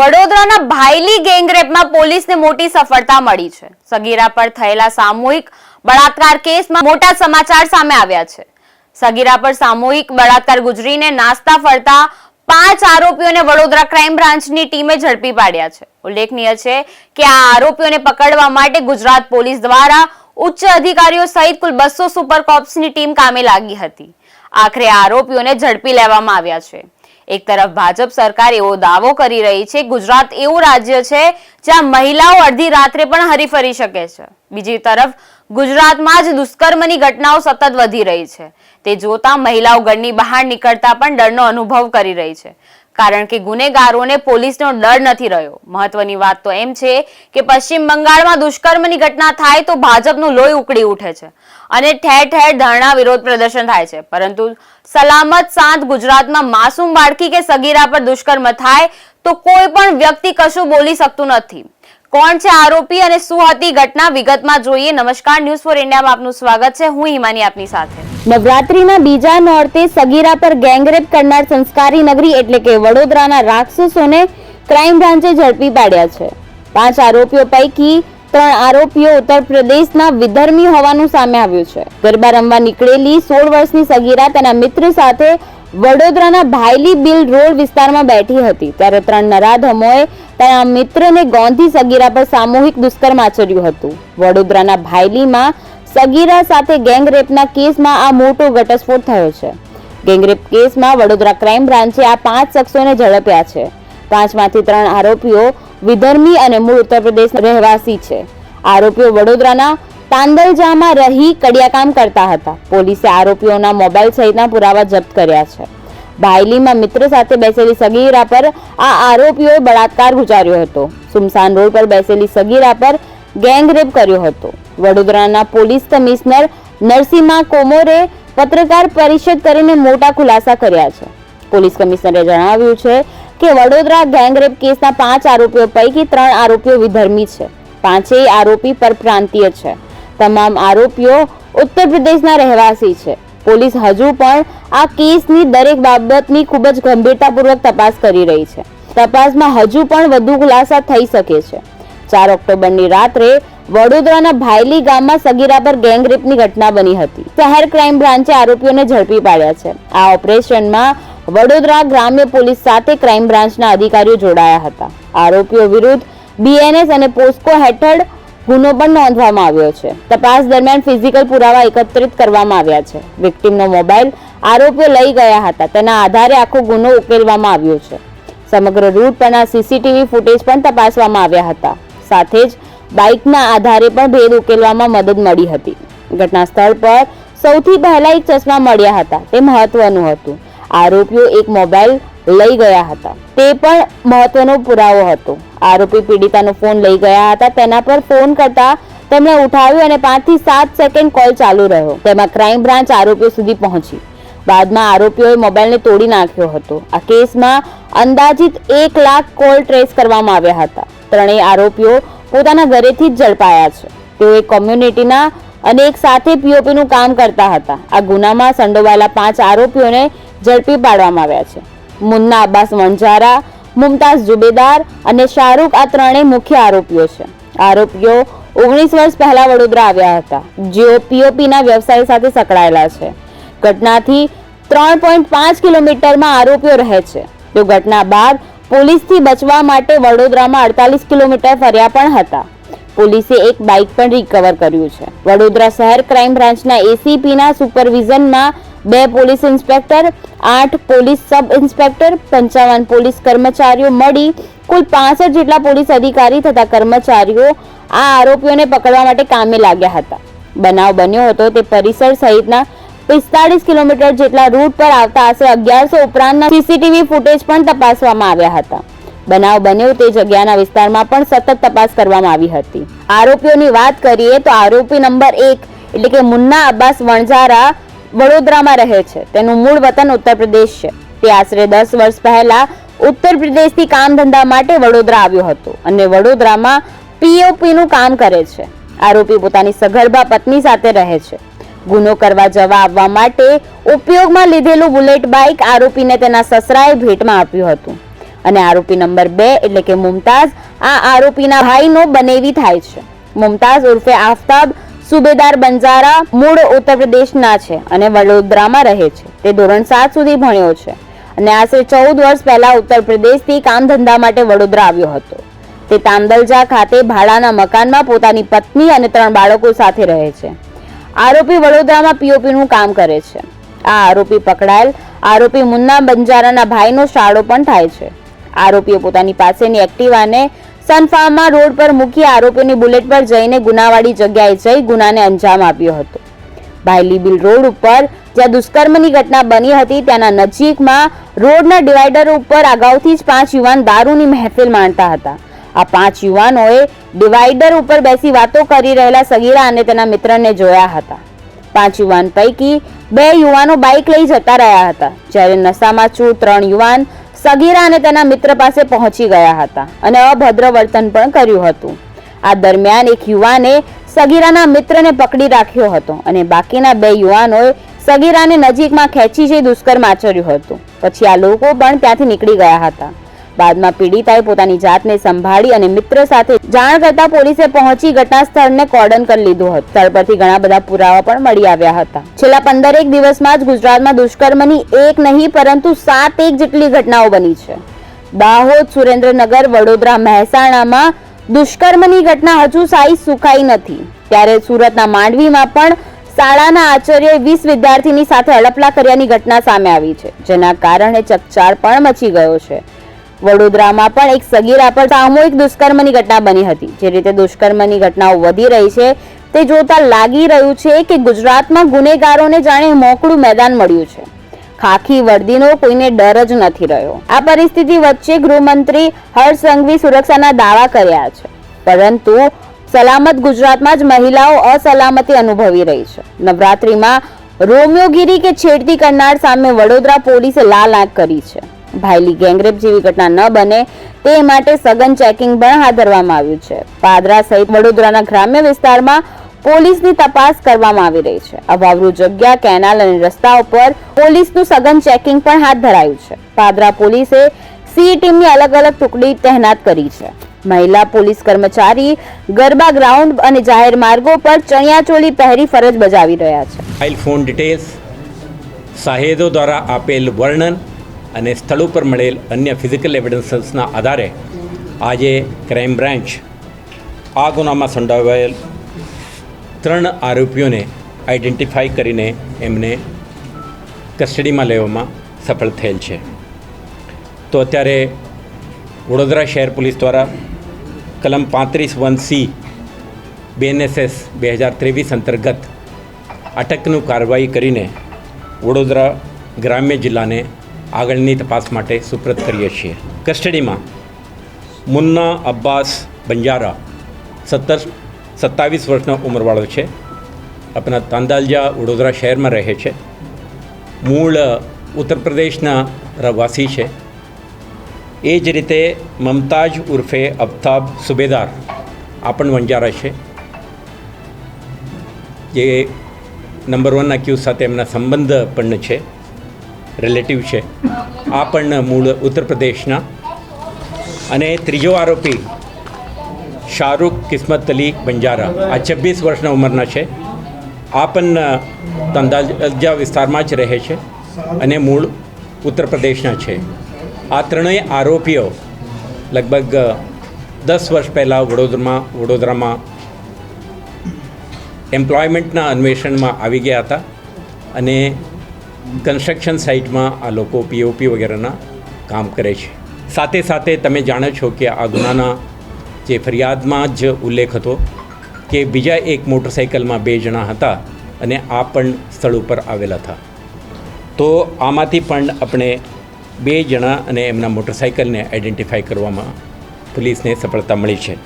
વડોદરાના ભાયલી ગેંગરેપમાં પોલીસને મોટી સફળતા મળી છે. સગીરા પર થયેલા સામૂહિક બળાત્કાર કેસમાં મોટા સમાચાર સામે આવ્યા છે. સગીરા પર સામૂહિક બળાત્કાર ગુજરીને નાસ્તા ફરતા પાંચ આરોપીઓને વડોદરા ક્રાઇમ બ્રાન્ચની ટીમે ઝડપી પાડ્યા છે. ઉલ્લેખનીય છે કે આ આરોપીઓને પકડવા માટે ગુજરાત પોલીસ દ્વારા ઉચ્ચ અધિકારીઓ સહિત કુલ બસો સુપર કોપ્સની ટીમ કામે લાગી હતી. આખરે આરોપીઓને ઝડપી લેવામાં આવ્યા છે. એક તરફ ભાજપ સરકાર એવો દાવો કરી રહી છે, ગુજરાત એવું રાજ્ય છે જ્યાં મહિલાઓ અડધી રાત્રે પણ હરીફરી શકે છે. બીજી તરફ, ગુજરાતમાં જ દુષ્કર્મની ઘટનાઓ સતત વધી રહી છે. તે જોતા મહિલાઓ ઘરની બહાર નીકળતા પણ ડરનો અનુભવ કરી રહી છે. કારણ કે ગુનેગારોને પોલીસનો ડર નથી રહ્યો. મહત્વની વાત તો એમ છે કે પશ્ચિમ બંગાળમાં દુષ્કર્મની ઘટના થાય તો ભાજપનું લોહી ઉકળી ઉઠે છે. અને ઠેર ઠેર ધરણા વિરોધ પ્રદર્શન થાય છે. પરંતુ સલામત શાંત ગુજરાતમાં માસૂમ બાળકી કે સગીરા પર દુષ્કર્મ થાય તો કોઈ પણ વ્યક્તિ કશું બોલી શકતું નથી. કોણ છે આરોપી અને શું હતી ઘટના વિગતમાં જોઈએ. નમસ્કાર, ન્યૂઝ ફોર ઇન્ડિયામાં આપનું સ્વાગત છે. હું હિમાની આપની સાથે. નવરાત્રીના બીજા નોરતે સગીરા પર ગેંગરેપ કરનાર સંસ્કારી નગરી એટલે કે વડોદરાના રાક્ષસોને ક્રાઇમ બ્રાન્ચે ઝડપી પાડ્યા છે. પાંચ આરોપીઓ પૈકી ત્રણ આરોપીઓ ઉત્તર પ્રદેશના વિધર્મી હોવાનું સામે આવ્યું છે. ગરબા રમવા નીકળેલી સોળ વર્ષની સગીરા તેના મિત્ર સાથે વડોદરાના ભાયલી બિલ રોડ વિસ્તારમાં બેઠી હતી. ત્યારે ત્રણ નરાધમોએ તેના મિત્રને ગોંધી સગીરા પર સામૂહિક દુષ્કર્મ આચર્યું હતું. વડોદરાના ભાયલીમાં સગીરા સાથે ગેંગરેપના કેસમાં આ મોટો ઘટસ્ફોટ થયો છે. ગેંગરેપ કેસમાં વડોદરા ક્રાઇમ બ્રાન્ચે આ પાંચ શખ્સોને ઝડપ્યા છે. પાંચમાંથી ત્રણ આરોપીઓ વિધર્મી અને મૂળ ઉત્તર પ્રદેશ રહેવાસી છે. આરોપીઓ વડોદરાના તાંદલજામાં રહી કડિયાકામ કરતા હતા. પોલીસે આરોપીઓના મોબાઈલ સહિતના પુરાવા જપ્ત કર્યા છે. બાયલીમાં મિત્ર સાથે બેસેલી સગીરા પર આ આરોપીઓએ બળાત્કાર ગુજાર્યો હતો. સુમસાન રોડ પર બેસેલી સગીરા પર ગેંગરેપ કર્યો હતો. વડોદરાના પોલીસ કમિશનર નરસિંહા કોમોરે પત્રકાર પરિષદ કરીને મોટા ખુલાસા કર્યા છે. પોલીસ કમિશનરે જણાવ્યું છે કે વડોદરા ગેંગરેપ કેસના પાંચ આરોપીઓ પૈકી ત્રણ આરોપીઓ વિધર્મી છે. પાંચેય આરોપી પરપ્રાંતીય છે. તમામ આરોપીઓ ઉત્તર પ્રદેશના રહેવાસી છે. પોલીસ હજુ પણ આ કેસની દરેક બાબતની ખૂબ જ ગંભીરતાપૂર્વક તપાસ કરી રહી છે. તપાસમાં હજુ પણ વધુ ખુલાસા થઈ શકે છે. ચાર ઓક્ટોબરની રાત્રે વડોદરાના ભાયલી ગામમાં સગીરા પર ગેંગરેપની ઘટના બની હતી. શહેર ક્રાઇમ બ્રાન્ચે આરોપીઓને ઝડપી પાડ્યા છે. આ ઓપરેશનમાં વડોદરા ગ્રામ્ય પોલીસ સાથે ક્રાઇમ બ્રાન્ચના અધિકારીઓ જોડાયા હતા. આરોપીઓ વિરુદ્ધ બીએનએસ અને પોસ્કો હેઠળ ગુનો પણ નોંધવામાં આવ્યો છે. તપાસ દરમિયાન ફિઝિકલ પુરાવા એકત્રિત કરવામાં આવ્યા છે. વિક્ટીમનો મોબાઈલ આરોપીઓ લઈ ગયા હતા. તેના આધારે આખો ગુનો ઉકેલવામાં આવ્યો છે. સમગ્ર રૂટ પરના સીસીટીવી ફૂટેજ પણ તપાસવામાં આવ્યા હતા. સાથે જ બાઇકના આધારે પણ ભેદ ઉકેલવામાં મદદ મળી હતી. ઘટના સ્થળ પર સૌથી પહેલા એક ચશ્મા મળ્યા હતા. તે મહત્વનું હતું. આરોપીઓ એક મોબાઈલ લઈ ગયા હતા. તે પણ મહત્વનો પુરાવો હતો. આરોપી પીડિતાનો ફોન લઈ ગયા હતા. તેના પર ફોન કરતા તેમણે ઉઠાવ્યો અને પાંચથી સાત સેકન્ડ કોલ ચાલુ રહ્યો. તેમાં ક્રાઇમ બ્રાન્ચ આરોપીઓ સુધી પહોંચી. બાદમાં આરોપીઓએ મોબાઈલને તોડી નાખ્યો હતો. આ કેસમાં અંદાજિત એક લાખ કોલ ટ્રેસ કરવામાં આવ્યા હતા. ત્રણેય આરોપીઓ પોતાના ઘરેથી જ ઝડપાયા છે. તેઓ એક કોમ્યુનિટીના અને એક સાથે પીઓપીનું કામ કરતા હતા. આ ગુનામાં સંડોવાયેલા પાંચ આરોપીઓને ઝડપી પાડવામાં આવ્યા છે. મુન્ના અબ્બાસ વણઝારા, મુમતાઝ જુબેદાર અને શાહરૂખ આ ત્રણેય મુખ્ય આરોપીઓ છે. આરોપીઓ ઓગણીસ વર્ષ પહેલા વડોદરા આવ્યા હતા. જેઓ પીઓપીના વ્યવસાય સાથે સંકળાયેલા છે. ઘટનાથી ત્રણ પોઈન્ટ પાંચ કિલોમીટરમાં આરોપીઓ રહે છે. તો ઘટના બાદ પોલીસથી બચવા માટે વડોદરામાં અડતાલીસ કિલોમીટર ફર્યા પણ હતા. પોલીસે એક બાઇક પણ રિકવર કર્યું છે. વડોદરા શહેર ક્રાઇમ બ્રાન્ચના એસીપીના સુપરવિઝનમાં બે પોલીસ ઇન્સ્પેક્ટર, આઠ પોલીસ સબ ઇન્સ્પેક્ટર, પંચાવન પોલીસ કર્મચારીઓ મળી. કુલ પાસઠ જેટલા પોલીસ અધિકારી તથા કર્મચારીઓ આ આરોપીઓને પકડવા માટે કામે લાગ્યા હતા. બનાવ બન્યો હતો તે પરિસર સહિતના પિસ્તાળીસ કિલોમીટર જેટલા રૂટ પર આવતા આશરે અગિયારસો ઉપરાંતના સીસીટીવી ફૂટેજ પણ તપાસવામાં આવ્યા હતા. બનાવ બન્યો તે જગ્યાના વિસ્તારમાં પણ સતત તપાસ કરવામાં આવી હતી. આરોપીઓની વાત કરીએ તો આરોપી નંબર એક એટલે કે મુન્ના અબ્બાસ વણઝારા વડોદરામાં રહે છે. તેનું મૂળ વતન ઉત્તર પ્રદેશ છે. તે આશરે દસ વર્ષ પહેલા ઉત્તર પ્રદેશથી કામ ધંધા માટે વડોદરા આવ્યો હતો અને વડોદરામાં પીઓપીનું કામ કરે છે. આરોપી પોતાની સગર્ભા પત્ની સાથે રહે છે. ગુનો કરવા જવા આવવા માટે ઉપયોગમાં લીધેલું બુલેટ બાઇક આરોપીને તેના સસરાએ ભેટમાં આપ્યું હતું. અને આરોપી નંબર બે એટલે કે મુમતાઝ, આ આરોપીના ભાઈનો બનેવી થાય છે. મુમતાઝ ઉર્ફે આફતાબ સુબેદાર બંજારા મૂળ ઉત્તર પ્રદેશના છે અને વડોદરામાં રહે છે. તે ધોરણ સાત સુધી ભણ્યો છે અને આશરે ચૌદ વર્ષ પહેલા ઉત્તર પ્રદેશથી કામ ધંધા માટે વડોદરા આવ્યો હતો. તે તાંદલજા ખાતે ભાડાના મકાનમાં પોતાની પત્ની અને ત્રણ બાળકો સાથે રહે છે. આરોપી વડોદરામાં પીઓપીનું કામ કરે છે. આ આરોપી પકડાયેલ આરોપી મુન્ના બંજારાના ભાઈનો શાળો પણ થાય છે. આરોપીએ પોતાની પાસેની એક્ટિવાને સનફાર્મા રોડ પર મૂકી આરોપીની બુલેટ પર જઈને ગુનાવાળી જગ્યાએ જઈ ગુનાને અંજામ આપ્યો હતો. ભાઈલીબીલ રોડ ઉપર જ્યાં દુષ્કર્મની ઘટના બની હતી, ત્યાંના નજીકમાં રોડના ડિવાઈડર ઉપર અગાઉથી જ પાંચ યુવાન દારૂની મહેફિલ માણતા હતા. આ પાંચ યુવાનોએ ડિવાઈડર ઉપર બેસી વાતો કરી રહેલા સગીરા અને તેના મિત્રને જોયા હતા. પાંચ યુવાન પૈકી બે યુવાનો બાઇક લઈ જતા રહ્યા હતા. જ્યારે નશામાં ચૂર ત્રણ યુવાન સગીરા અને તેના મિત્ર પાસે પહોંચી ગયા હતા અને અભદ્ર વર્તન પણ કર્યું હતું. આ દરમિયાન એક યુવાને સગીરાના મિત્રને પકડી રાખ્યો હતો અને બાકીના બે યુવાનોએ સગીરાને નજીકમાં ખેંચી જઈ દુષ્કર્મ આચર્યું હતું. પછી આ લોકો પણ ત્યાંથી નીકળી ગયા હતા. બાદમાં પીડિતાએ પોતાની જાતને સંભાળી અને મિત્ર સાથે જાણ કરતા પોલીસે પહોંચી ઘટના સ્થળને કોર્ડન કરી લીધું હતું. સ્થળ પરથી ઘણા બધા પુરાવા પણ મળી આવ્યા હતા. છેલ્લા પંદરેક દિવસમાં જ ગુજરાતમાં દુષ્કર્મની એક નહીં, પરંતુ સાત એક જેટલી ઘટનાઓ બની છે. દાહોદ, સુરેન્દ્રનગર, વડોદરા, મહેસાણામાં દુષ્કર્મની ઘટના હજુ સાઈ સુકાઈ નથી. ત્યારે સુરતના માંડવીમાં પણ શાળાના આચાર્યએ વીસ વિદ્યાર્થીની સાથે અડપલા કર્યાની ઘટના સામે આવી છે, જેના કારણે ચકચાર પણ મચી ગયો છે. વડોદરામાં પણ એક સગીરા પર સામૂહિક દુષ્કર્મની ઘટના બની હતી. જે રીતે દુષ્કર્મની ઘટનાઓ વધી રહી છે, તે જોતા લાગી રહ્યું છે કે ગુજરાતમાં ગુનેગારોને જાણે મોકળું મેદાન મળ્યું છે. ખાખી વર્દીનો કોઈને ડર જ નથી રહ્યો. આ પરિસ્થિતિ વચ્ચે ગૃહમંત્રી હર્ષ સંઘવી સુરક્ષાના દાવા કર્યા છે. પરંતુ સલામત ગુજરાતમાં જ મહિલાઓ અસલામતી અનુભવી રહી છે. નવરાત્રીમાં રોમિયોગીરી કે છેડતી કરનાર સામે વડોદરા પોલીસે લાલ આંખ કરી છે. ભાઈલી ગેંગરેપ જેવી ઘટના ન બને તે માટે સઘન ચેકિંગ પણ હાથ ધરવામાં આવ્યું છે. પાદરા સહિત વડોદરાના ગ્રામ્ય વિસ્તારમાં પોલીસની તપાસ કરવામાં આવી રહી છે. અભાવરૂ જગ્યા, કેનાલ અને રસ્તા ઉપર પોલીસનું સઘન ચેકિંગ પણ હાથ ધરાયું છે. પાદરા પોલીસે સી ટીમની અલગ અલગ ટુકડી તહેનાત કરી છે. મહિલા પોલીસ કર્મચારી ગરબા ગ્રાઉન્ડ અને જાહેર માર્ગો પર ચણિયાચોળી પહેરી ફરજ બજાવી રહ્યા છે. ફોન ડિટેલ્સ સાહેદો દ્વારા આપેલ વર્ણન અને સ્થળ ઉપર મળેલ અન્ય ફિઝિકલ એવિડન્સીસના આધારે આજે ક્રાઇમ બ્રાન્ચ આ ગુનામાં સંડોવાયેલ ત્રણ આરોપીઓને આઈડેન્ટિફાઈ કરીને એમને કસ્ટડીમાં લેવામાં સફળ થયેલ છે. તો અત્યારે વડોદરા શહેર પોલીસ દ્વારા કલમ પાંત્રીસ વન સી બીએનએસએસ બે હજાર ત્રેવીસ અંતર્ગત અટકનું કાર્યવાહી કરીને વડોદરા ગ્રામ્ય જિલ્લાને આગળની તપાસ માટે સુપ્રત કરીએ છીએ. કસ્ટડીમાં મુન્ના અબ્બાસ બંજારા સત્તર સત્તાવીસ વર્ષનો ઉંમરવાળો છે. આપણા તાંદાલજા વડોદરા શહેરમાં રહે છે. મૂળ ઉત્તર પ્રદેશના રહેવાસી છે. એ જ રીતે મમતાજ ઉર્ફે અફતાબ સુબેદાર આ પણ વંજારા છે. જે નંબર વન અક્યુઝ સાથે એમના સંબંધ પણ છે. રિલેટિવ છે. આ પણ મૂળ ઉત્તર પ્રદેશના. અને ત્રીજો આરોપી શાહરૂખ કિસ્મત અલી બંજારા. આ છવ્વીસ વર્ષના ઉંમરના છે. આ પણ તંદાજા વિસ્તારમાં જ રહે છે અને મૂળ ઉત્તર પ્રદેશના છે. આ ત્રણેય આરોપીઓ લગભગ દસ વર્ષ પહેલાં વડોદરામાં વડોદરામાં એમ્પ્લોયમેન્ટના અન્વેષણમાં આવી ગયા હતા. અને કન્સ્ટ્રક્શન સાઇટમાં આ લોકો પીઓપી વગેરેના કામ કરે છે. સાથે સાથે તમે જાણો છો કે આ ગુનાના જે ફરિયાદમાં જ ઉલ્લેખ હતો કે બીજા એક મોટરસાઇકલમાં બે જણા હતા અને આ પણ સ્થળ ઉપર આવેલા હતા. તો આમાંથી પણ આપણે બે જણા અને એમના મોટરસાઇકલને આઈડેન્ટિફાઈ કરવામાં પોલીસને સફળતા મળી છે.